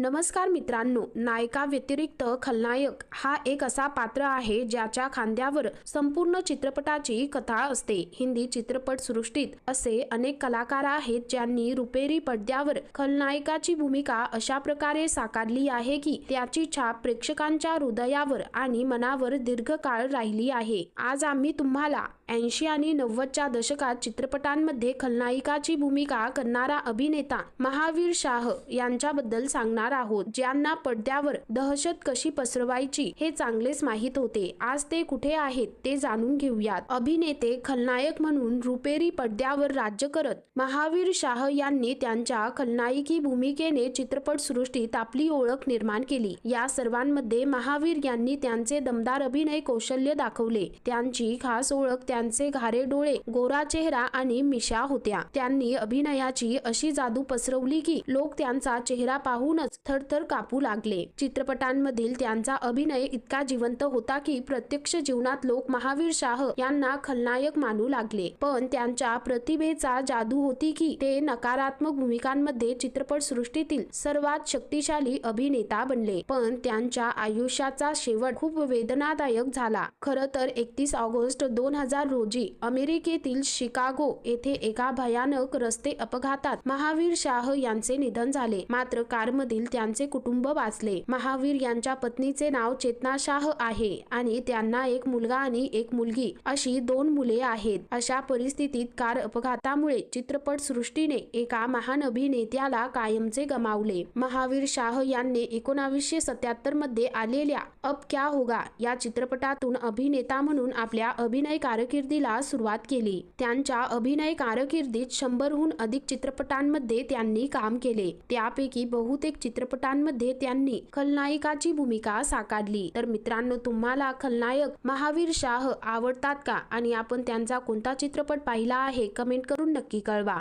नमस्कार मित्रांनो नायका व्यतिरिक्त खलनायक हा एक असा पात्र आहे ज्याच्या खांद्यावर संपूर्ण चित्रपटाची कथा असते. हिंदी चित्रपट सृष्टीत असे अनेक कलाकार आहेत ज्यांनी रुपेरी पडद्यावर खलनायकाची भूमिका अशा प्रकारे साकारली आहे की त्याची छाप प्रेक्षकांच्या हृदयावर आणि मनावर दीर्घकाळ राहिली आहे. आज आम्ही तुम्हाला ऐंशी आणि नव्वदच्या दशकात चित्रपटांमध्ये खलनायिकाची भूमिका करणारा अभिनेता महावीर शाह यांच्याबद्दल सांगणार आहोत ज्यांना पडद्यावर दहशत कशी पसरवायची हे चांगलेच माहीत होते. आज ते कुठे आहेत ते जाणून घेऊयात. अभिनेते खलनायक म्हणून रुपेरी पडद्यावर राज्य करत महावीर शाह यांनी त्यांच्या खलनायकी भूमिकेने चित्रपट सृष्टीत आपली ओळख निर्माण केली. या सर्वांमध्ये महावीर यांनी त्यांचे दमदार अभिनय कौशल्य दाखवले. त्यांची खास ओळख त्या त्यांचे घारे डोळे गोरा चेहरा आणि मिशा होत्या. त्यांनी अभिनयाची अशी जादू पसरवली की लोक त्यांचा चेहरा पाहूनच थरथर कापू लागले. चित्रपटांमधील त्यांचा अभिनय इतका जिवंत होता की प्रत्यक्ष जीवनात लोक महावीर शाह यांना खलनायक मानू लागले. पण त्यांच्या प्रतिभेचा जादू होती की ते नकारात्मक भूमिकांमध्ये चित्रपट सृष्टीतील सर्वात शक्तिशाली अभिनेता बनले. पण त्यांच्या आयुष्याचा शेवट खूप वेदनादायक झाला. खर तर एकतीस ऑगस्ट दोन हजार रोजी अमेरिकेतील शिकागो येथे एका भयानक रस्ते अपघातात महावीर शाह यांचे निधन झाले. मात्र कारमधील त्यांचे कुटुंब वाचले. महावीर यांच्या पत्नीचे नाव चेतना शाह आहे आणि त्यांना एक मुलगा आणि एक मुलगी अशी दोन मुले आहेत. अशा परिस्थितीत कार अपघातामुळे चित्रपट सृष्टीने एका महान अभिनेत्याला कायमचे गमावले. महावीर शाह यांनी एकोणावीसशे सत्याहत्तरमध्ये आलेल्या अब क्या होगा या चित्रपटातून अभिनेता म्हणून आपल्या अभिनय कारकिर्दीला सुरुवात केली. त्यांच्या अभिनय कारकिर्दीत शंभरहून अधिक चित्रपटांमध्ये त्यांनी काम केले. त्यापैकी बहुतेक चित्रपटांमध्ये त्यांनी खलनायिकाची भूमिका साकारली. तर मित्रांनो तुम्हाला खलनायक महावीर शाह आवडतात का? आणि आपण त्यांचा कोणता चित्रपट पाहिला आहे? कमेंट करून नक्की कळवा.